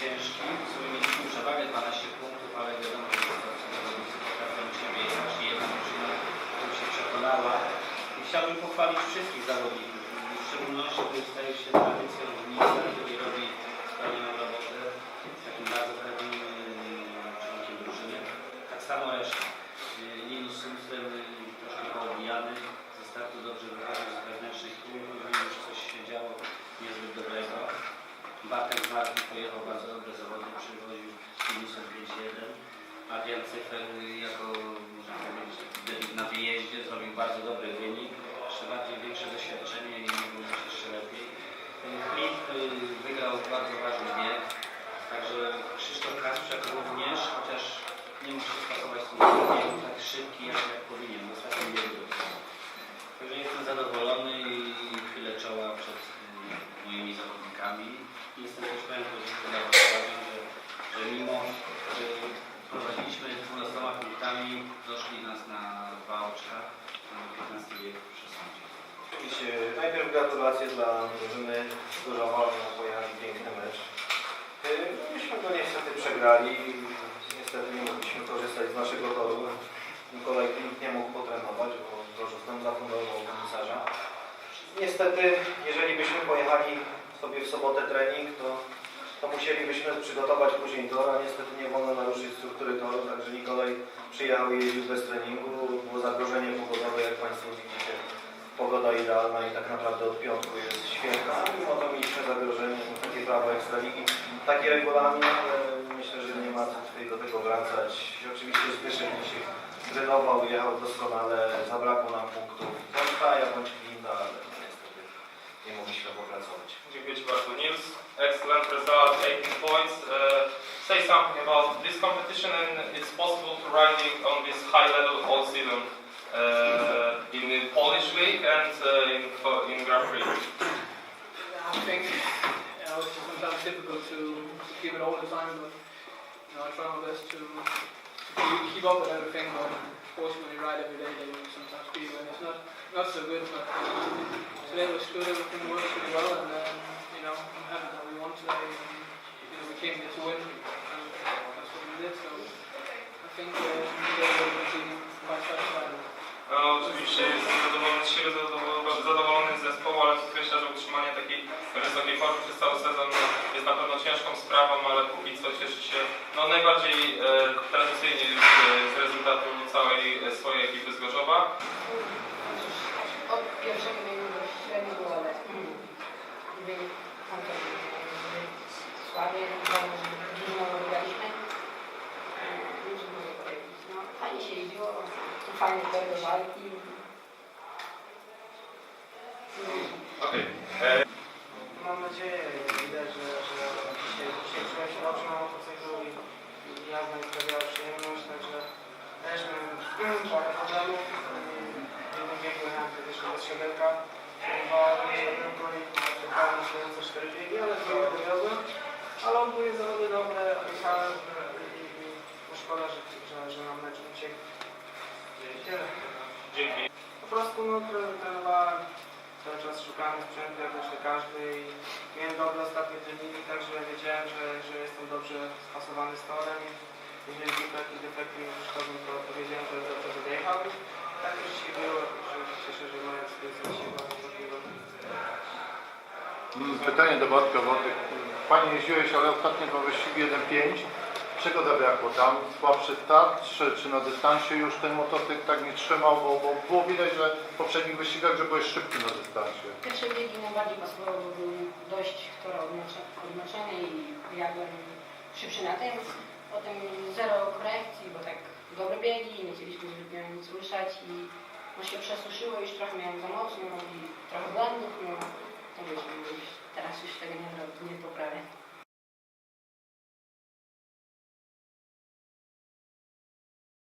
ciężki. W sumie mieliśmy przewagę 12 punktów, ale wiadomo, że zawodnicy potrafią siebie jechać i jedna drużyna tym się przekonała. I chciałbym pochwalić wszystkich zawodników, w szczególności, który staje się tradycją Nicach, który robi wspaniałą robotę, takim bardzo pewnym yy, członkiem drużyny. Tak samo reszta. Linus Sumstrem yy, troszkę poobijany, ze startu dobrze wychodził z wewnętrznych kół, później już coś się działo. Bartek z Marki pojechał bardzo dobre zawody, przywoził minusem 5-1. Adrian Cyfer jako, na wyjeździe zrobił bardzo dobry wynik. Jeszcze bardziej większe doświadczenie i mógł być jeszcze lepiej. Flip yy, wygrał bardzo ważny bieg. Także Krzysztof Kasprzak również, chociaż nie mógł się spasować z tym biegiem tak szybki, jak, jak powinien. W ostatnim biegu. Także jestem zadowolony i chwilę czoła przed y, moimi zawodnikami. Jestem pozytywny że, że mimo że prowadziliśmy 12 punktami, doszli nas na dwa oczka na 15 wieku najpierw gratulacje dla drużyny Gorzowa, że pojechali piękny mecz. Yy, Myśmy go niestety przegrali. Niestety nie mogliśmy korzystać z naszego toru. Nikolaj Klimp nie mógł potrenować, bo Gorzów nam zafundował komisarza. Niestety, jeżeli byśmy pojechali sobie w sobotę trening, to, to musielibyśmy przygotować później tor, a niestety nie wolno naruszyć struktury toru, także Nikolaj przyjechał i jeździł bez treningu. Było zagrożenie pogodowe, jak Państwo widzicie pogoda idealna i tak naprawdę od piątku jest świetna. Mimo to mieliśmy zagrożenie, takie prawo Ekstraligi, taki regulamin, myślę, że nie ma co tutaj do tego wracać. Oczywiście Zbyszek dzisiaj trenował, jechał doskonale, zabrakło nam punktów. Bądź Kaja, bądź Klinda, ale excellent result, 18 points. Uh, say something about this competition and it's possible to riding on this high level all season uh, in the Polish league and uh, in, in Grand Prix. I think you know, it's sometimes difficult to, to keep it all the time, but you know, I try my best to, to keep- up with everything. But of course, when you ride every day, then you sometimes when it's not not so good. But uh, today was good. Everything worked pretty well, and um, And, you know, came to win, and that's what we did. So I think uh, today we'll be quite satisfied. No, oczywiście jestem zadowolony z zadowolony, z zespołu, ale podkreślę, że utrzymanie takiej wysokiej formy przez cały sezon jest na pewno ciężką sprawą, ale póki co cieszy się no, najbardziej e, tradycyjnie już e, z rezultatu całej e, swojej ekipy z Gorzowa. Od pierwszego biegu do średniego, ale końcowy słaby, że dużo. Eee, powiedzieć. No, fajnie się jeździło, fajnie to do walki. Okej. Mam nadzieję, widać, że, że dzisiaj, dzisiaj czułem się dobrze na motocyklu i, i jazda mi sprawiała przyjemność, także też miałem parę problemów. W jednym biegu jechałem praktycznie bez siodełka, próbowałem siodełko i czekałem na stojące cztery biegi, ale to nie dowiozłem. Ale ogólnie zawody dobre, jechałem i, no szkoda, że, że, że nam mecz uciekł. Tyle. Dzięki. Po prostu no, tre- trenowałem, cały czas szukałem sprzętu jak zresztą każdy i miałem dobre ostatnie treningi, także wiedziałem, że, że jestem dobrze spasowany z torem i jeżeli defekty, defekty mi przeszkodzą, to, to wiedziałem, że dobrze będę jechał. i Tak też dzisiaj było, że się cieszę, że moja dyspozycja się bardzo takiego. Mm, Pytanie do Władka Wodek. Panie jeździłeś, ale ostatnie dwa wyścigi 1.5. Czego zabrakło tam? Słabszy start, czy, czy na dystansie już ten motocykl tak nie trzymał? Bo, bo było widać, że w poprzednich wyścigach, że byłeś szybki na dystansie. Pierwsze biegi najbardziej pasowało, bo był dość odnoszony i jadłem szybszy na tym. Potem zero korekcji, bo tak dobre biegi, nie chcieliśmy nic ruszać i no się przesuszyło, już trochę miałem za mocno i trochę błędów, no